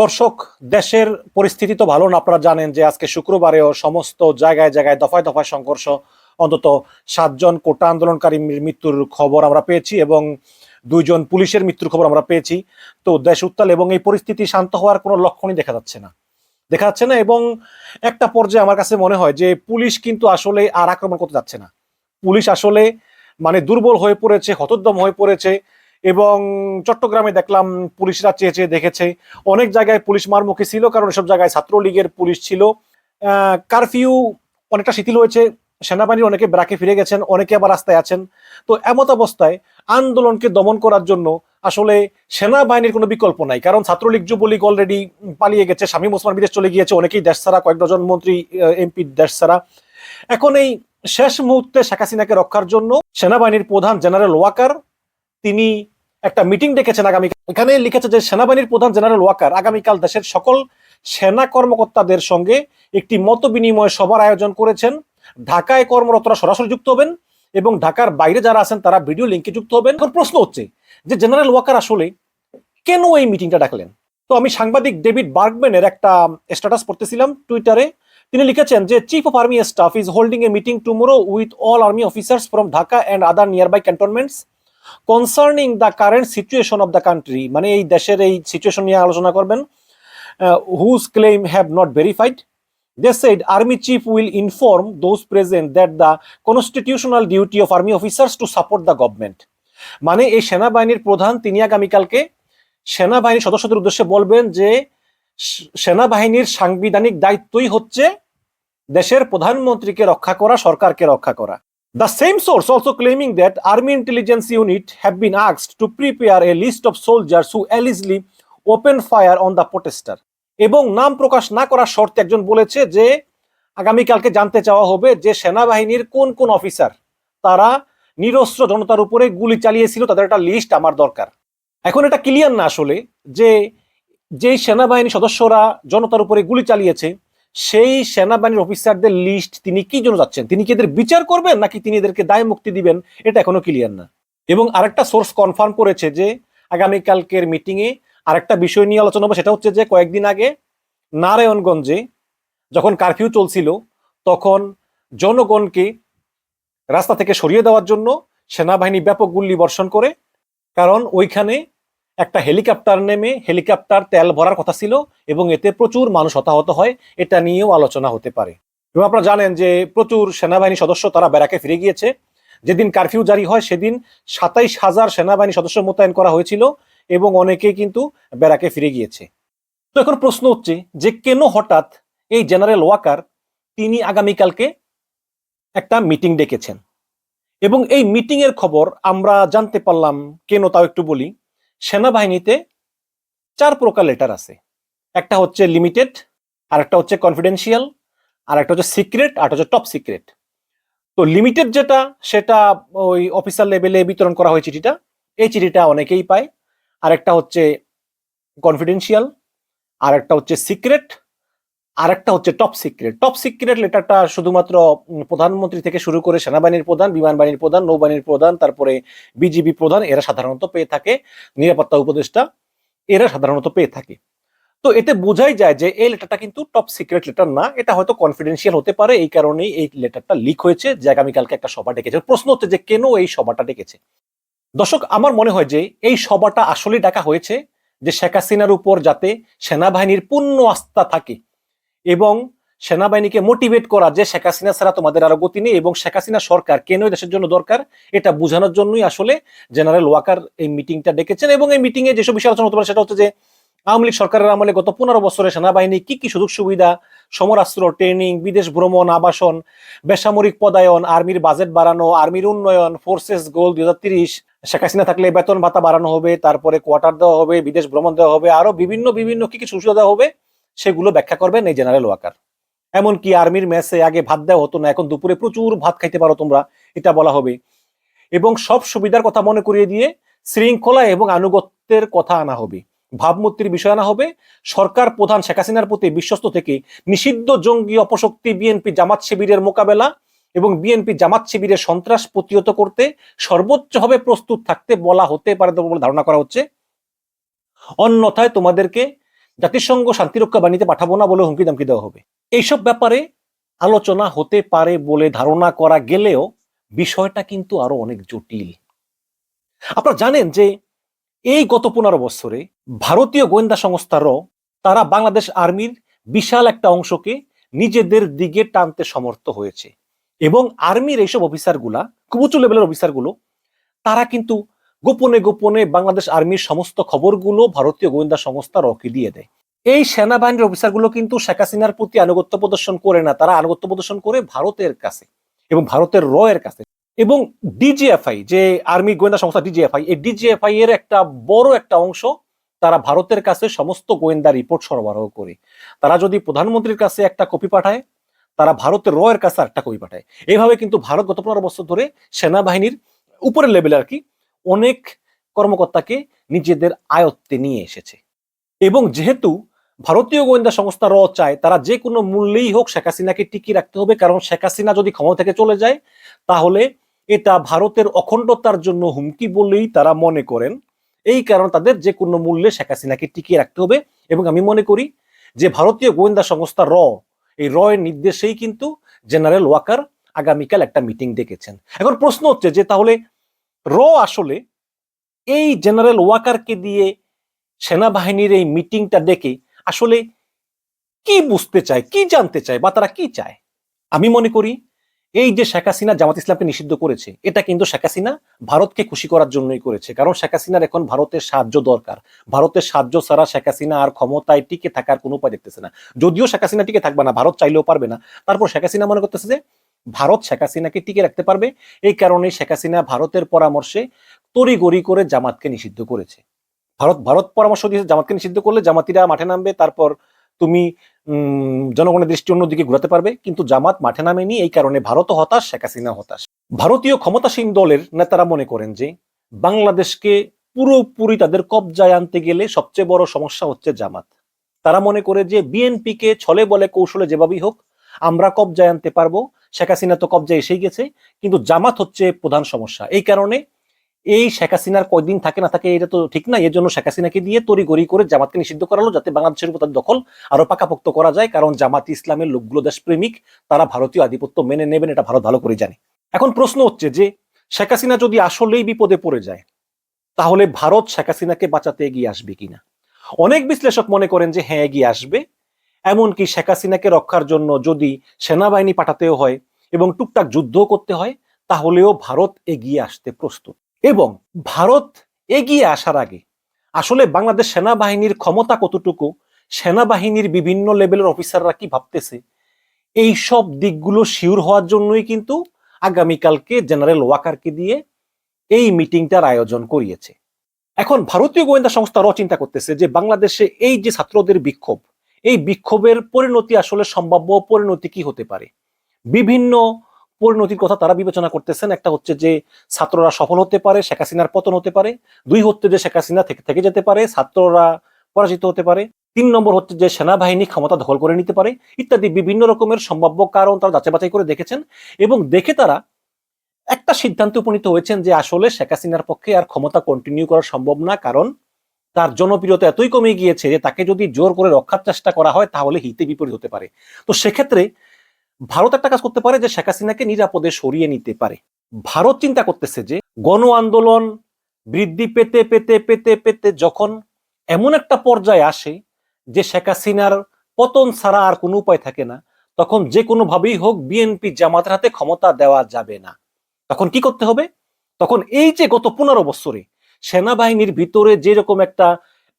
দর্শক, দেশের পরিস্থিতি তো ভালো না, আপনারা জানেন যে আজকে শুক্রবারেও সমস্ত জায়গায় জায়গায় দফায় দফায় সংঘর্ষ, অন্তত সাতজন কোটা আন্দোলনকারী মৃত্যুর খবর আমরা পেয়েছি এবং দুইজন পুলিশের মৃত্যুর খবর আমরা পেয়েছি। তো দেশ উত্তাল এবং এই পরিস্থিতি শান্ত হওয়ার কোনো লক্ষণই দেখা যাচ্ছে না। দেখা যাচ্ছে না এবং একটা পর্যায়ে আমার কাছে মনে হয় যে পুলিশ কিন্তু আসলে আর আক্রমণ করতে যাচ্ছে না। পুলিশ আসলে মানে দুর্বল হয়ে পড়েছে, হতোদ্যম হয়ে পড়েছে এবং চট্টগ্রামে দেখলাম পুলিশরা চেয়ে চেয়ে দেখেছে। অনেক জায়গায় পুলিশ মারমুখী ছিল, কারণ এসব জায়গায় ছাত্রলীগের পুলিশ ছিল। কারফিউ অনেকটা শিথিল হয়েছে সেনাবাহিনীর অনেকে ব্রাকে ফিরে গেছেন, অনেকে আবার রাস্তায় আছেন। তো এমত অবস্থায় আন্দোলনকে দমন করার জন্য আসলে সেনাবাহিনীর কোনো বিকল্প নাই, কারণ ছাত্রলীগ যুবলীগ অলরেডি পালিয়ে গেছে স্বামী ওসমান বিদেশ চলে গিয়েছে, অনেকেই দেশ ছাড়া, কয়েক ডজন মন্ত্রী এমপি দেশ ছাড়া। এখন এই শেষ মুহূর্তে শেখ হাসিনাকে রক্ষার জন্য সেনাবাহিনীর প্রধান জেনারেল ওয়াকার, তিনি একটা মিটিং ডেকেছেন আগামী এখানে লিখেছে যে, সেনাবাহিনীর প্রধান জেনারেল ওয়াকার আগামীকাল দেশের সকল সেনা কর্মকর্তাদের সঙ্গে একটি মত বিনিময় সভার আয়োজন করেছেন। ঢাকায় কর্মরতরা সরাসরি যুক্ত হবেন এবং ঢাকার বাইরে যারা আছেন, তারা ভিডিও লিঙ্কে যুক্ত হবেন। এখন প্রশ্ন হচ্ছে যে, জেনারেল ওয়াকার আসলে কেন এই মিটিংটা ডাকলেন? তো আমি সাংবাদিক ডেভিড বার্গম্যানের একটা স্ট্যাটাস পড়তেছিলাম টুইটারে। তিনি লিখেছেন যে chief of army staff is holding a meeting tomorrow with all army officers from Dhaka and other nearby cantonments concerning the current situation of the country মানে এই দেশের এই সিচুয়েশন নিয়ে আলোচনা করবেন whose claim have not verified they said army chief will inform those present that the constitutional duty of army officers to support the government মানে এই সেনাবাহিনীর প্রধান তিনি আগামীকালকে সেনাবাহিনীর সদস্যদের উদ্দেশ্যে বলবেন যে, সেনাবাহিনীর সাংবিধানিক দায়িত্বই হচ্ছে দেশের প্রধানমন্ত্রীকে রক্ষা করা, সরকারকে রক্ষা করা। The same source also claiming that Army Intelligence Unit have been asked to prepare a list of soldiers who allegedly open fire on the protester. এবং নাম প্রকাশ না করার শর্তে একজন বলেছে যে, আগামীকালকে জানতে চাওয়া হবে যে সেনাবাহিনীর কোন কোন অফিসার তারা নিরস্ত্র জনতার উপরে গুলি চালিয়েছিল, তাদের একটা লিস্ট আমার দরকার এখন এটা ক্লিয়ার না আসলে যে, যেই সেনাবাহিনী সদস্যরা জনতার উপরে গুলি চালিয়েছে সেই সেনাবাহিনীর অফিসারদের লিস্ট তিনি কি জন্য যাচ্ছেন? তিনি কি এদের বিচার করবেন, নাকি তিনি এদেরকে দায় মুক্তি দিবেন? এটা এখনও ক্লিয়ার না। এবং আরেকটা সোর্স কনফার্ম করেছে যে আগামীকালকের মিটিং এ আরেকটা বিষয় নিয়ে আলোচনা হবে, সেটা হচ্ছে যে, কয়েকদিন আগে নারায়ণগঞ্জে যখন কারফিউ চলছিল, তখন জনগণকে রাস্তা থেকে সরিয়ে দেওয়ার জন্য সেনাবাহিনী ব্যাপক গুল্লি বর্ষণ করে, কারণ ওইখানে একটা হেলিকপ্টার নেমে হেলিকপ্টার তেল ভরার কথা ছিল এবং এতে প্রচুর মানুষ হতাহত হয়, এটা নিয়েও আলোচনা হতে পারে। এবং আপনারা জানেন যে প্রচুর সেনাবাহিনী সদস্য তারা ব্যারাকে ফিরে গিয়েছে। যেদিন কারফিউ জারি হয়, সেদিন সাতাইশ হাজার সেনাবাহিনী সদস্য মোতায়েন করা হয়েছিল এবং অনেকেই কিন্তু ব্যারাকে ফিরে গিয়েছে। তো এখন প্রশ্ন হচ্ছে যে কেন হঠাৎ এই জেনারেল ওয়াকার তিনি আগামীকালকে একটা মিটিং ডেকেছেন? এবং এই মিটিং এর খবর আমরা জানতে পারলাম, কেন তাও একটু বলি। সেনাবাহিনীতে চার প্রকার লেটার আছে। একটা হচ্ছে লিমিটেড আর একটা হচ্ছে কনফিডেন্সিয়াল আর একটা হচ্ছে সিক্রেট আর হচ্ছে টপ সিক্রেট তো লিমিটেড যেটা, সেটা ওই অফিসার লেভেলে বিতরণ করা হয় চিঠিটা, এই চিঠিটা অনেকেই পায়। আর একটা হচ্ছে কনফিডেন্সিয়াল আর একটা হচ্ছে সিক্রেট আর একটা হচ্ছে টপ সিক্রেট টপ সিক্রেট লেটারটা শুধুমাত্র প্রধানমন্ত্রী থেকে শুরু করে সেনাবাহিনীর প্রধান, বিমান বাহিনীর প্রধান, নৌবাহিনীর প্রধান, তারপরে বিজিবি প্রধান, এরা সাধারণত পেয়ে থাকে। নিরাপত্তা উপদেষ্টা, এরা সাধারণত পেয়ে থাকে। তো এতে বোঝাই যায় যে এই লেটারটা কিন্তু টপ সিক্রেট লেটার না, এটা হয়তো কনফিডেন্সিয়াল হতে পারে, এই কারণেই এই লেটারটা লিক হয়েছে, যে আগামীকালকে একটা সভা ডেকেছে। প্রশ্ন হচ্ছে যে কেন এই সভাটা ডেকেছে? দর্শক, আমার মনে হয় যে এই সভাটা আসলেই ডাকা হয়েছে, যে শেখ হাসিনার উপর যাতে সেনাবাহিনীর পূর্ণ আস্থা থাকে এবং সেনাবাহিনীকে মোটিভেট করা যে শেখ হাসিনা ছাড়া তোমাদের আরও গতি নেই এবং শেখ হাসিনা সরকার কেন দেশের জন্য দরকার, এটা বোঝানোর জন্যই আসলে জেনারেল ওয়াকার এই মিটিংটা ডেকেছেন এবং এই মিটিংয়ে যেসব বিষয় আলোচনা হতে পারে সেটা হচ্ছে যে আওয়ামী লীগ সরকারের আমলে গত পনেরো বছরে সেনাবাহিনী কি কি সুযোগ সুবিধা, সমরাস্ত্র ট্রেনিং বিদেশ ভ্রমণ, আবাসন, বেসামরিক পদায়ন, আর্মির বাজেট বাড়ানো, আর্মির উন্নয়ন ফোর্সেস গোল দুই হাজার তিরিশ, শেখ হাসিনা থাকলে বেতন ভাতা বাড়ানো হবে, তারপরে কোয়ার্টার দেওয়া হবে, বিদেশ ভ্রমণ দেওয়া হবে, আরও বিভিন্ন বিভিন্ন কি কি সুবিধা দেওয়া হবে সেগুলো ব্যাখ্যা করবেন এই জেনারেল ওয়াকার এমনকি আর্মির মেসে আগে ভাত দেওয়া হতো না, এখন দুপুরে প্রচুর ভাত খাইতে পারো তোমরা, এটা বলা হবে। এবং সব সুবিধার কথা মনে করিয়ে দিয়ে শৃঙ্খলা এবং আনুগত্যের কথা আনা হবে। ভাবমূর্তির বিষয় আনা হবে। সরকার প্রধান শেখ হাসিনার প্রতি বিশ্বস্ত থেকে নিষিদ্ধ জঙ্গি অপশক্তি বিএনপি জামাত শিবিরের মোকাবেলা এবং বিএনপি জামাত শিবিরের সন্ত্রাস প্রতিহত করতে সর্বোচ্চভাবে প্রস্তুত থাকতে বলা হতে পারে বলে ধারণা করা হচ্ছে। অন্যথায় তোমাদেরকে জাতিসংঘ শান্তিরক্ষা বাহিনীতে পাঠাবো না বলে হুমকি দামকি দেওয়া হবে। এইসব ব্যাপারে আলোচনা হতে পারে বলে ধারণা করা গেলেও বিষয়টা কিন্তু আরও অনেক জটিল। আপনারা জানেন যে এই গত পনেরো বছরে ভারতীয় গোয়েন্দা সংস্থারও তারা বাংলাদেশ আর্মির বিশাল একটা অংশকে নিজেদের দিকে টানতে সমর্থ হয়েছে এবং আর্মির এইসব অফিসারগুলা, খুব উঁচু লেভেলের অফিসারগুলো, তারা কিন্তু গোপনে গোপনে বাংলাদেশ আর্মির সমস্ত খবরগুলো ভারতীয় গোয়েন্দা সংস্থা রকে দিয়ে দেয়। এই সেনাবাহিনীর অফিসারগুলো কিন্তু শেখ হাসিনার প্রতি আনুগত্য প্রদর্শন করে না, তারা আনুগত্য প্রদর্শন করে ভারতের কাছে এবং ভারতের র এর কাছে। এবং ডিজিএফআই, যে আর্মি গোয়েন্দা সংস্থা ডিজিএফআই, এই ডিজিএফআই এর একটা বড় একটা অংশ তারা ভারতের কাছে সমস্ত গোয়েন্দা রিপোর্ট সরবরাহ করে। তারা যদি প্রধানমন্ত্রীর কাছে একটা কপি পাঠায়, তারা ভারতের র এর কাছে একটা কপি পাঠায়। এইভাবে কিন্তু ভারত গত পনেরো বছর ধরে সেনাবাহিনীর উপরের লেভেল আর কি অনেক কর্মকর্তাকে নিজেদের আয়ত্তে নিয়ে এসেছে। এবং যেহেতু ভারতীয় গোয়েন্দা সংস্থা র চায়, তারা যে কোনো মূল্যেই হোক শেখ হাসিনাকে টিকিয়ে রাখতে হবে, কারণ শেখ হাসিনা যদি ক্ষমতা থেকে চলে যায়, তাহলে এটা ভারতের অখণ্ডতার জন্য হুমকি বলেই তারা মনে করেন। এই কারণে তাদের যে কোনো মূল্যে শেখ হাসিনাকে টিকিয়ে রাখতে হবে। এবং আমি মনে করি যে ভারতীয় গোয়েন্দা সংস্থা র, এই র এর নির্দেশেই কিন্তু জেনারেল ওয়াকার আগামীকাল একটা মিটিং ডেকেছেন। এখন প্রশ্ন হচ্ছে যে তাহলে র আসলে এই জেনারেল ওয়াকারকে দিয়ে সেনাবাহিনীর এই মিটিংটা ডেকে আসলে কি বুঝতে চায়, কি জানতে চায় বা তারা কি চায়? আমি মনে করি এই যে শেখ হাসিনা জামাত ইসলামকে নিষিদ্ধ করেছে, এটা কিন্তু শেখ হাসিনা ভারতকে খুশি করার জন্যই করেছে। কারণ শেখ হাসিনার এখন ভারতের সাহায্য দরকার। ভারতের সাহায্য ছাড়া শেখ হাসিনা আর ক্ষমতায় টিকে থাকার কোনো উপায় দেখতেছে না। যদিও শেখ হাসিনা টিকে থাকবে না, ভারত চাইলেও পারবে না। তারপর শেখ হাসিনা মনে করতেছে যে ভারত শেখ হাসিনাকে টিকে রাখতে পারবে, এই কারণে শেখ হাসিনা ভারতের পরামর্শে তড়িগড়ি করে জামাতকে নিষিদ্ধ করেছে। ভারত ভারত পরামর্শ দিয়েছে জামাতকে নিষিদ্ধ করলে জামাতিরা মাঠে নামবে, তারপর তুমি জনগণের দৃষ্টি অন্যদিকে ঘুরাতে পারবে, কিন্তু জামাত মাঠে নামেনি, এই কারণে ভারতও হতাশ, শেখ হাসিনা হতাশ। ভারতীয় ক্ষমতাসীন দলের নেতারা মনে করেন যে, বাংলাদেশকে পুরোপুরি তাদের কবজায় আনতে গেলে সবচেয়ে বড় সমস্যা হচ্ছে জামাত। তারা মনে করে যে, বিএনপিকে ছলে বলে কৌশলে যেভাবেই হোক, আমরা কবজায় আনতে পারব শেখ হাসিনা তো কবজায় এসেই গেছে, কিন্তু জামাত হচ্ছে প্রধান সমস্যা। এই কারণে এই শেখ হাসিনার কয়দিন থাকে না থাকে এটা তো ঠিক না এর জন্য শেখ হাসিনাকে দিয়ে তড়ি গড়ি করে জামাতকে নিষিদ্ধ করালো যাতে বাংলাদেশের উপর তাদের দখল আরও পাকাপোক্ত করা যায়, কারণ জামাত ইসলামের লোকগুলো দেশপ্রেমিক, তারা ভারতীয় আধিপত্য মেনে নেবেন এটা ভারত ভালো করে জানে। এখন প্রশ্ন হচ্ছে যে, শেখ হাসিনা যদি আসলেই বিপদে পড়ে যায়, তাহলে ভারত শেখ হাসিনাকে বাঁচাতে এগিয়ে আসবে কিনা? অনেক বিশ্লেষক মনে করেন যে হ্যাঁ এগিয়ে আসবে এমনকি শেখ হাসিনাকে রক্ষার জন্য যদি সেনাবাহিনী পাঠাতেও হয় এবং টুকটাক যুদ্ধ করতে হয়, তাহলেও ভারত এগিয়ে আসতে প্রস্তুত। এবং ভারত এগিয়ে আসার আগে, আসলে বাংলাদেশ সেনাবাহিনীর ক্ষমতা কতটুকু, সেনাবাহিনীর বিভিন্ন লেভেলের অফিসাররা কি ভাবতেছে, এই সব দিকগুলো শিওর হওয়ার জন্যই কিন্তু আগামীকালকে জেনারেল ওয়াকারকে দিয়ে এই মিটিংটার আয়োজন করিয়েছে। এখন ভারতীয় গোয়েন্দা সংস্থারাও চিন্তা করতেছে যে বাংলাদেশে এই যে ছাত্রদের বিক্ষোভ এই বিক্ষোভের পরিণতি আসলে সম্ভাব্য পরিণতি কি হতে পারে? বিভিন্ন পরিণতির কথা তারা বিবেচনা করতেছেন। একটা হচ্ছে যে, ছাত্ররা সফল হতে পারে, শেখ হাসিনার পতন হতে পারে। দুই হচ্ছে যে, শেখ হাসিনা থেকে থেকে যেতে পারে, ছাত্ররা পরাজিত হতে পারে। তিন নম্বর হচ্ছে যে, সেনাবাহিনী ক্ষমতা দখল করে নিতে পারে। ইত্যাদি বিভিন্ন রকমের সম্ভাব্য কারণ তারা যাচাই বাছাই করে দেখেছেন এবং দেখে তারা একটা সিদ্ধান্তে উপনীত হয়েছেন যে, আসলে শেখ হাসিনার পক্ষে আর ক্ষমতা কন্টিনিউ করা সম্ভব না। কারণ তার জনপ্রিয়তা এতই কমে গিয়েছে যে তাকে যদি জোর করে রক্ষার চেষ্টা করা হয়, তাহলে হিতে বিপরীত হতে পারে। তো সেক্ষেত্রে ভারত একটা কাজ করতে পারে যে শেখ হাসিনাকে নিরাপদে সরিয়ে নিতে পারে। ভারত চিন্তা করতেছে যে গণ আন্দোলন বৃদ্ধি পেতে পেতে পেতে পেতে যখন এমন একটা পর্যায়ে আসে যে শেখ হাসিনার পতন ছাড়া আর কোনো উপায় থাকে না, তখন যে কোনোভাবেই হোক বিএনপি জামাতের হাতে ক্ষমতা দেওয়া যাবে না। তখন কি করতে হবে? তখন এই যে গত পনেরো বছরে সেনাবাহিনীর ভিতরে যেরকম একটা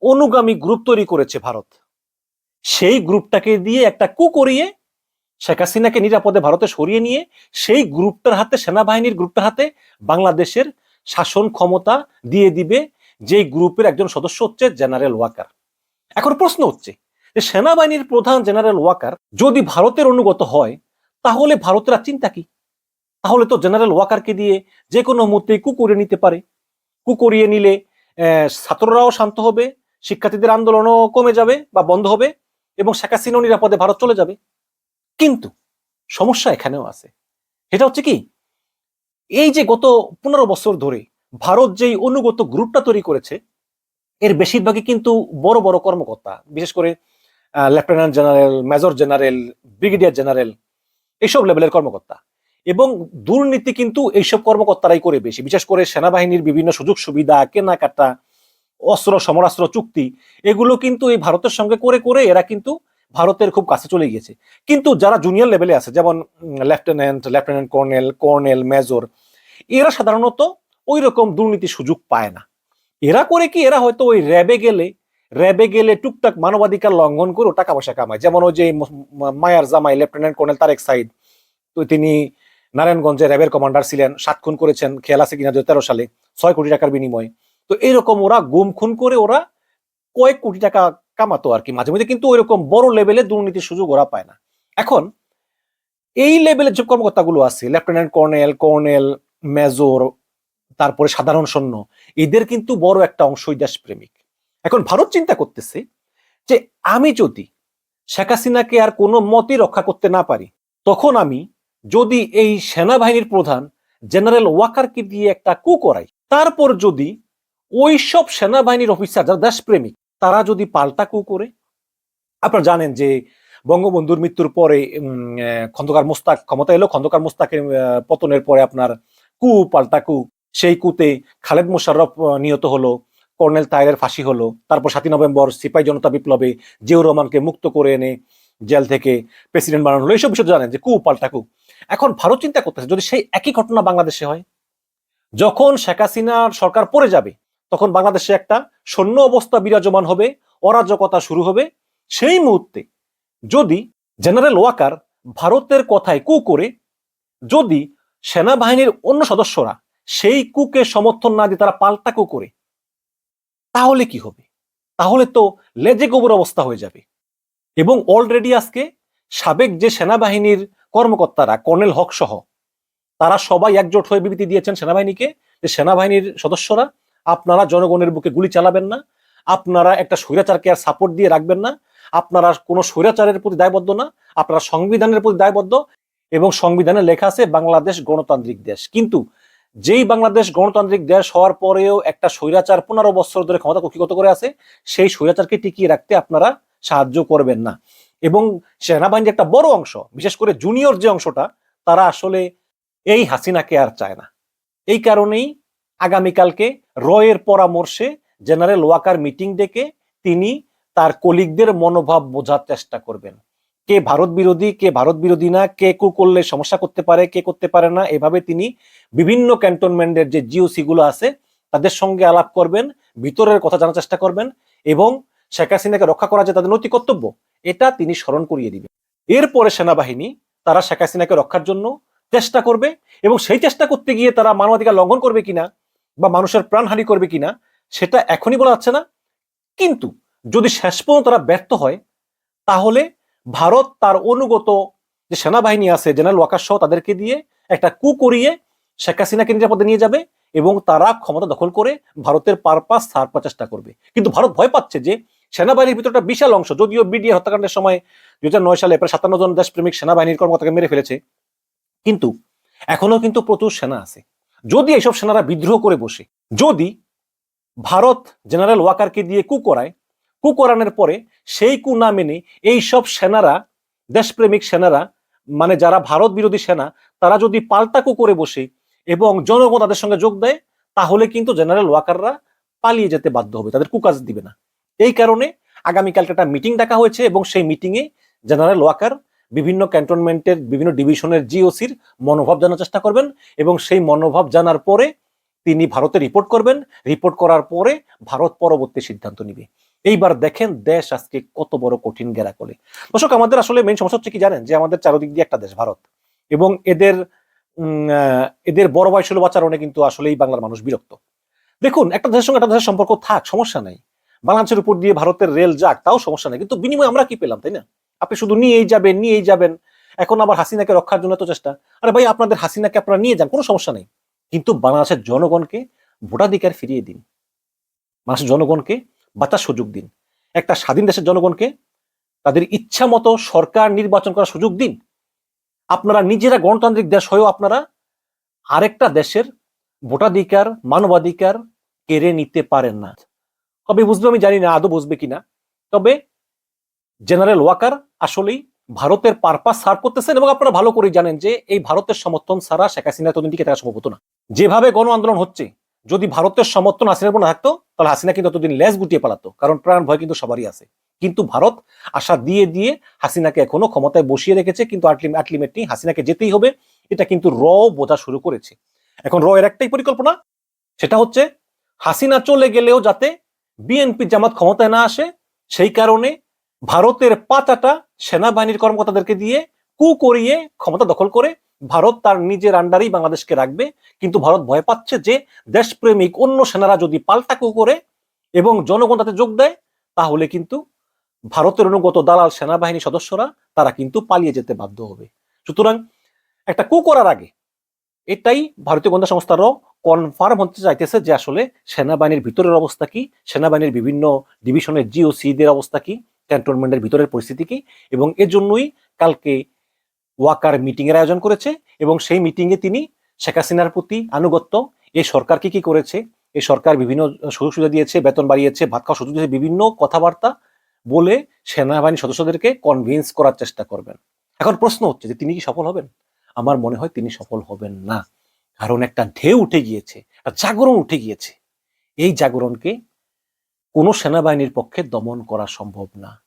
অনুগামী গ্রুপ তৈরি করেছে ভারত, সেই গ্রুপটাকে দিয়ে একটা কু করিয়ে শেখ হাসিনাকে নিরাপদে ভারতে সরিয়ে নিয়ে সেই গ্রুপটার হাতে, সেনাবাহিনীর গ্রুপটার হাতে বাংলাদেশের শাসন ক্ষমতা দিয়ে দিবে যে গ্রুপের একজন সদস্য হচ্ছে জেনারেল ওয়াকার। এখন প্রশ্ন হচ্ছে যে সেনাবাহিনীর প্রধান জেনারেল ওয়াকার যদি ভারতের অনুগত হয়, তাহলে ভারতের চিন্তা কি? তাহলে তো জেনারেল ওয়াকারকে দিয়ে যে কোনো মুহূর্তেই কু করে নিতে পারে। কু করিয়ে নিলে ছাত্ররাও শান্ত হবে, শিক্ষার্থীদের আন্দোলনও কমে যাবে বা বন্ধ হবে এবং শেখ হাসিনাও নিরাপদে ভারত চলে যাবে। কিন্তু সমস্যা এখানেও আছে। সেটা হচ্ছে কি, এই যে গত পনেরো বছর ধরে ভারত যেই অনুগত গ্রুপটা তৈরি করেছে, এর বেশিরভাগই কিন্তু বড় বড় কর্মকর্তা, বিশেষ করে lieutenant general, major general, brigadier general, এইসব লেভেলের কর্মকর্তা। এবং দুর্নীতি কিন্তু এইসব কর্মকর্তারাই করে বেশি। বিশেষ করে সেনাবাহিনীর বিভিন্ন সুযোগ সুবিধা, কেনাকাটা, অস্ত্র, সমরাস্ত্র, চুক্তি, এগুলো কিন্তু এই ভারতের সঙ্গে করে করে এরা কিন্তু ভারতের খুব কাছে চলে গিয়েছে। কিন্তু যারা জুনিয়র লেভেলে আছে, যেমন lieutenant lieutenant colonel colonel major এরা সাধারণত ওই রকম দুর্নীতি সুযোগ পায় না। এরা করে কি, এরা হয়তো ওই র্যাবে গেলে র্যাবে গেলে টুকটাক মানবাধিকার লঙ্ঘন করে টাকা পয়সা কামায়। যেমন ওই যে মায়ার জামাই লেফটেন্যান্ট কর্নেল তারেক সাইদ, তো তিনি নারায়ণগঞ্জে র্যাবের কমান্ডার ছিলেন, সাত খুন করেছেন, খেয়াল আছে কিনা দু সালে, ছয় কোটি টাকার বিনিময়ে। তো এরকম ওরা গুম খুন করে ওরা কয়েক কোটি টাকা কামাতো আর কি। মাঝে মধ্যে কিন্তু ওইরকম বড় লেভেলে দুর্নীতির সুযোগ ওরা পায় না। এখন এই লেভেলের যে কর্মকর্তাগুলো আছে, লেফটেন্যান্ট কর্নেল কর্নেল, মেজর, তারপরে সাধারণ সৈন্য, এদের কিন্তু বড় একটা অংশই দেশপ্রেমিক এখন ভারত চিন্তা করতেছে যে আমি যদি শেখ হাসিনাকে আর কোনো মতেই রক্ষা করতে না পারি, তখন আমি যদি এই সেনাবাহিনীর প্রধান জেনারেল ওয়াকারকে দিয়ে একটা কু করাই তারপর যদি ওই সব সেনাবাহিনীর অফিসার যারা দেশপ্রেমিক, তারা যদি পাল্টা কু করে? আপনারা জানেন যে বঙ্গবন্ধুর মৃত্যুর পরে খন্দকার মোস্তাক ক্ষমতা এলো, খন্দকার মোস্তাকের পতনের পরে আপনার কু, পাল্টা কু, সেই কুতে খালেদ মোশাররফ নিহত হলো, কর্নেল তায়ের ফাঁসি হলো, তারপর সাতই নভেম্বর সিপাই জনতা বিপ্লবে জিয়াউর রহমানকে মুক্ত করে এনে জেল থেকে প্রেসিডেন্ট বানানো হলো। এইসব বিষয় জানেন যে কু, পাল্টা কু। এখন ভারত চিন্তা করতেছে, যদি সেই একই ঘটনা বাংলাদেশে হয়, যখন শেখ হাসিনার সরকার পড়ে যাবে, তখন বাংলাদেশে একটা সৈন্য অবস্থা বিরাজমান হবে, অরাজকতা শুরু হবে। সেই মুহূর্তে যদি জেনারেল ওয়াকার ভারতের কথায় কু করে, যদি সেনাবাহিনীর অন্য সদস্যরা সেই কুকে সমর্থন না দিয়ে তারা পাল্টা কু করে, তাহলে কি হবে? তাহলে তো লেজে গোবর অবস্থা হয়ে যাবে। এবং অলরেডি আজকে সাবেক যে সেনাবাহিনীর কর্মকর্তারা, কর্নেল হক সহ, তারা সবাই একজোট হয়ে বিবৃতি দিয়েছেন সেনাবাহিনীকে যে সেনাবাহিনীর সদস্যরা, আপনারা জনগণের বুকে গুলি চালাবেন না, আপনারা একটা স্বৈরাচারকে আর সাপোর্ট দিয়ে রাখবেন না, আপনারা কোনো স্বৈরাচারের প্রতি দায়বদ্ধ না, আপনারা সংবিধানের প্রতি দায়বদ্ধ এবং সংবিধানে লেখা আছে বাংলাদেশ গণতান্ত্রিক দেশ। কিন্তু যেই বাংলাদেশ গণতান্ত্রিক দেশ হওয়ার পরেও একটা স্বৈরাচার পনেরো বছর ধরে ক্ষমতা কক্ষিগত করে আছে, সেই স্বৈরাচারকে টিকিয়ে রাখতে আপনারা সাহায্য করবেন না। এবং সেনাবাহিনীর একটা বড় অংশ, বিশেষ করে জুনিয়র যে অংশটা, তারা আসলে এই হাসিনাকে আর চায় না। এই কারণেই আগামীকালকে রয়ের পরামর্শে জেনারেল ওয়াকার মিটিং ডেকে তিনি তার কলিগদের মনোভাব বোঝার চেষ্টা করবেন। কে ভারত বিরোধী, কে ভারত বিরোধী না, কে কু করলে সমস্যা করতে পারে, কে করতে পারে না, এভাবে তিনি বিভিন্ন ক্যান্টনমেন্টের যে জিওসি গুলো আছে, তাদের সঙ্গে আলাপ করবেন, ভিতরের কথা জানার চেষ্টা করবেন এবং শেখ হাসিনাকে রক্ষা করা যে তাদের নৈতিক কর্তব্য এটা তিনি স্মরণ করিয়ে দিবেন এরপরে সেনাবাহিনী তারা শেখ হাসিনাকে রক্ষার জন্য চেষ্টা করবে এবং সেই চেষ্টা করতে গিয়ে তারা মানবাধিকার লঙ্ঘন করবে কিনা বা মানুষের প্রাণহানি করবে কিনা সেটা এখনই বলা যাচ্ছে না। কিন্তু যদি শেষ পর্যন্ত তারা ব্যর্থ হয়, তাহলে ভারত তার অনুগত যে সেনাবাহিনী আছে, জেনারেল ওয়াকার সহ তাদেরকে দিয়ে একটা কু করিয়ে শেখ হাসিনাকে নিরাপদে নিয়ে যাবে এবং তারা ক্ষমতা দখল করে ভারতের পারপাস ছাড়বার চেষ্টা করবে। কিন্তু ভারত ভয় পাচ্ছে যে সেনাবাহিনীর ভিতরে একটা বিশাল অংশ, যদিও বিডিএ হত্যাকাণ্ডের সময় দু হাজার নয় সালে প্রায় সাতান্ন জন দেশপ্রেমিক সেনাবাহিনীর কর্মকর্তাকে মেরে ফেলেছে, কিন্তু এখনও কিন্তু প্রচুর সেনা আছে। যদি এইসব সেনারা বিদ্রোহ করে বসে, যদি ভারত জেনারেল ওয়াকারকে দিয়ে কু করায়, কু করানোর পরে সেই কু না মেনে এই সব সেনারা, দেশপ্রেমিক সেনারা মানে যারা ভারত বিরোধী সেনা, তারা যদি পাল্টা কু করে বসে এবং জনগণ তাদের সঙ্গে যোগ দেয়, তাহলে কিন্তু জেনারেল ওয়াকাররা পালিয়ে যেতে বাধ্য হবে, তাদের কুকাজ দিবে না। এই কারণে আগামীকালকে একটা মিটিং ডাকা হয়েছে এবং সেই মিটিংয়ে জেনারেল ওয়াকার বিভিন্ন ক্যান্টনমেন্টের বিভিন্ন ডিভিশনের জিওসির মনোভাব জানার চেষ্টা করবেন এবং সেই মনোভাব জানার পরে তিনি ভারতে রিপোর্ট করবেন। রিপোর্ট করার পরে ভারত পরবর্তী সিদ্ধান্ত নিবে। এইবার দেখেন দেশ আজকে কত বড় কঠিন গেরা করে দর্শক, আমাদের আসলে মেইন সমস্যা হচ্ছে কি জানেন? যে আমাদের চারদিক দিয়ে একটা দেশ, ভারত। এবং এদের এদের বড় ষোলো আচরণে কিন্তু আসলেই বাংলার মানুষ বিরক্ত। দেখুন, একটা দেশের সঙ্গে একটা দেশের সম্পর্ক থাক, সমস্যা নাই। বাংলাদেশের উপর দিয়ে ভারতের রেল যাক, তাও সমস্যা নেই। কিন্তু বিনিময়ে আমরা কি পেলাম, তাই না? আপনি শুধু নিয়েই যাবেন নিয়েই যাবেন। এখন আবার হাসিনাকে রক্ষার জন্য তো চেষ্টা। আরে ভাই, আপনাদের হাসিনাকে আপনারা নিয়ে যান, কোনো সমস্যা নেই। কিন্তু বাংলাদেশের জনগণকে ভোটাধিকার ফিরিয়ে দিন। বাংলাদেশের জনগণকে বাঁচার সুযোগ দিন। একটা স্বাধীন দেশের জনগণকে তাদের ইচ্ছা মতো সরকার নির্বাচন করার সুযোগ দিন। আপনারা নিজেরা গণতান্ত্রিক দেশ হয়েও আপনারা আরেকটা দেশের ভোটাধিকার, মানবাধিকার কেড়ে নিতে পারেন না। কবে বুঝবে আমি জানি না, আদৌ বুঝবে কিনা। তবে জেনারেল ওয়াকার আসলেই ভারতের পারপাস সার্ভ করতেছেন এবং আপনারা ভালো করেই জানেন যে এই ভারতের সমর্থন ছাড়া শেখ হাসিনা এতদিন টিকে থাকা সম্ভব হতো না। যেভাবে গণ আন্দোলন হচ্ছে, যদি ভারতের সমর্থন হাসিনার উপর থাকতো, তাহলে হাসিনা কিন্তু এতদিন লেজ গুটিয়ে পালাতো, কারণ প্রাণ ভয় কিন্তু সবারই আছে। কিন্তু ভারত আশা দিয়ে দিয়ে হাসিনাকে এখনও ক্ষমতায় বসিয়ে রেখেছে, কিন্তু আলটিমেটলি হাসিনাকে যেতেই হবে, এটা কিন্তু র বোঝা শুরু করেছে। এখন র এর একটাই পরিকল্পনা, সেটা হচ্ছে হাসিনা চলে গেলেও যাতে বিএনপি জামাত ক্ষমতায় না আসে, সেই কারণে ভারতের পাতাটা সেনাবাহিনীর কর্মকর্তাদেরকে দিয়ে কু করিয়ে ক্ষমতা দখল করে ভারত তার নিজের আন্ডারেই বাংলাদেশকে রাখবে। কিন্তু ভারত ভয় পাচ্ছে যে দেশপ্রেমিক অন্য সেনারা যদি পাল্টা কু করে এবং জনগণ তাতে যোগ দেয়, তাহলে কিন্তু ভারতের অনুগত দালাল সেনাবাহিনী সদস্যরা তারা কিন্তু পালিয়ে যেতে বাধ্য হবে। সুতরাং একটা কু করার আগে এটাই ভারতীয় গোয়েন্দা সংস্থারও কনফার্ম হতে চাইতেছে যে আসলে সেনাবাহিনীর ভিতরের অবস্থা কি, সেনাবাহিনীর বিভিন্ন ডিভিশনের জিওসিদের অবস্থা কি ক্যান্টনমেন্টের ভিতরের পরিস্থিতি কি, এবং এজন্যই কালকে ওয়াকার মিটিং এর আয়োজন করেছে, এবং সেই মিটিং এ তিনি শেখ হাসিনার প্রতি আনুগত্য এই সরকার কি কি করেছে এই সরকার বিভিন্ন সুযোগ সুবিধা দিয়েছে, বেতন বাড়িয়েছে, ভাত খাওয়া সুযোগ দিয়েছে বিভিন্ন কথাবার্তা বলে সেনাবাহিনী সদস্যদেরকে কনভিন্স করার চেষ্টা করবেন। এখন প্রশ্ন হচ্ছে যে তিনি কি সফল হবেন? আমার মনে হয় তিনি সফল হবেন না। কারণ একটা ঢেউ উঠে গিয়েছে, একটা জাগরণ উঠে গিয়েছে। এই জাগরণকে কোনো সেনাবাহিনীর পক্ষে দমন করা সম্ভব না।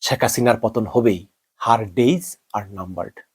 শেখ হাসিনার পতন হবেই। Her days are numbered.